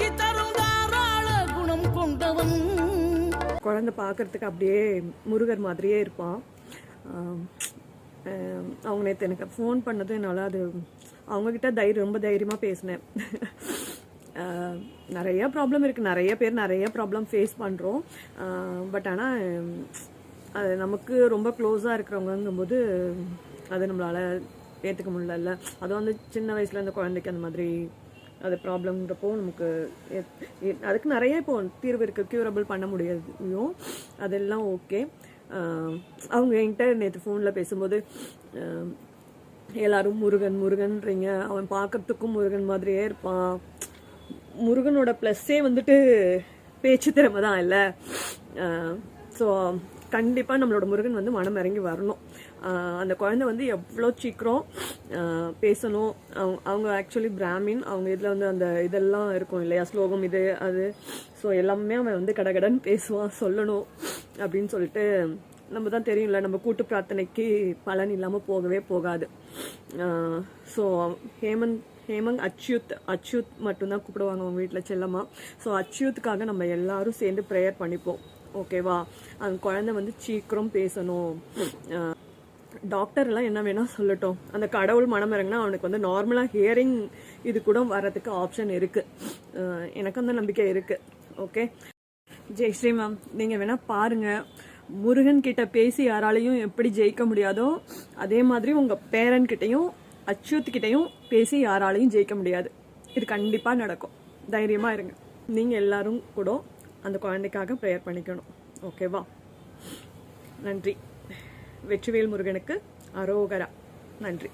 ஆக்கி தரும் தாராள குணம் கொண்டவன். குழந்தை பார்க்கறதுக்கு அப்படியே முருகர் மாதிரியே இருப்பான். அவங்க நேற்று எனக்கு ஃபோன் பண்ணது என்னால் அது அவங்கக்கிட்ட தைரியம் ரொம்ப தைரியமாக பேசினேன். நிறைய ப்ராப்ளம் இருக்குது நிறைய பேர் நிறைய ப்ராப்ளம் ஃபேஸ் பண்ணுறோம் பட் ஆனால் அது நமக்கு ரொம்ப க்ளோஸாக இருக்கிறவங்கங்கும்போது அது நம்மளால் ஏற்றுக்க முடியல அதுவும் வந்து சின்ன வயசில் அந்த குழந்தைக்கு அந்த மாதிரி அது ப்ராப்ளம்ன்றப்போ நமக்கு அதுக்கு நிறைய இப்போ தீர்வு இருக்குது க்யூரபிள் பண்ண முடியாதையும் அதெல்லாம் ஓகே அவங்க என்கிட்ட நேற்று ஃபோனில் பேசும்போது எல்லாரும் முருகன் முருகன்றீங்க. அவன் பார்க்கறதுக்கும் முருகன் மாதிரியே இருப்பான். முருகனோட ப்ளஸ்ஸே வந்துட்டு பேச்சு திறமை தான் இல்லை ஸோ கண்டிப்பாக நம்மளோட முருகன் வந்து மனம் இறங்கி வரணும். அந்த குழந்தை வந்து எவ்வளோ சீக்கிரம் பேசணும். அவங்க அவங்க ஆக்சுவலி பிராமின் அவங்க இதில் வந்து அந்த இதெல்லாம் இருக்கும் இல்லையா? ஸ்லோகம் இது அது. ஸோ எல்லாமே அவன் வந்து கடகடன் பேசுவான் சொல்லணும் அப்படின்னு சொல்லிட்டு நம்ம தான் தெரியும்ல நம்ம கூட்டு பிரார்த்தனைக்கு பலன் இல்லாமல் போகவே போகாது. ஸோ ஹேமந்த் ஹேமந்த் அச்யுத் அச்யுத் மட்டும்தான் கூப்பிடுவாங்க அவங்க வீட்டில் செல்லம்மா. ஸோ அச்யுத்துக்காக நம்ம எல்லாரும் சேர்ந்து ப்ரேயர் பண்ணிப்போம். ஓகேவா? அந்த குழந்தை வந்து சீக்கிரம் பேசணும். டாக்டர்லாம் என்ன வேணால் சொல்லட்டும். அந்த கடவுள் மனம் இறங்கினா அவனுக்கு வந்து நார்மலாக ஹியரிங் இது கூட வர்றதுக்கு ஆப்ஷன் இருக்குது எனக்கு அந்த நம்பிக்கை இருக்குது ஓகே? ஜெய் ஸ்ரீ மேம் நீங்கள் வேணால் பாருங்கள் முருகன் கிட்ட பேசி யாராலையும் எப்படி ஜெயிக்க முடியாதோ அதே மாதிரி உங்கள் பேரன் கிட்டயும் அச்சுத்கிட்டையும் பேசி யாராலையும் ஜெயிக்க முடியாது. இது கண்டிப்பாக நடக்கும். தைரியமாக இருங்க. நீங்கள் எல்லாரும் கூட அந்த குழந்தைக்காக ப்ரேயர் பண்ணிக்கணும். ஓகேவா நன்றி. வெற்றிவேல் முருகனுக்கு அரோகரா. நன்றி.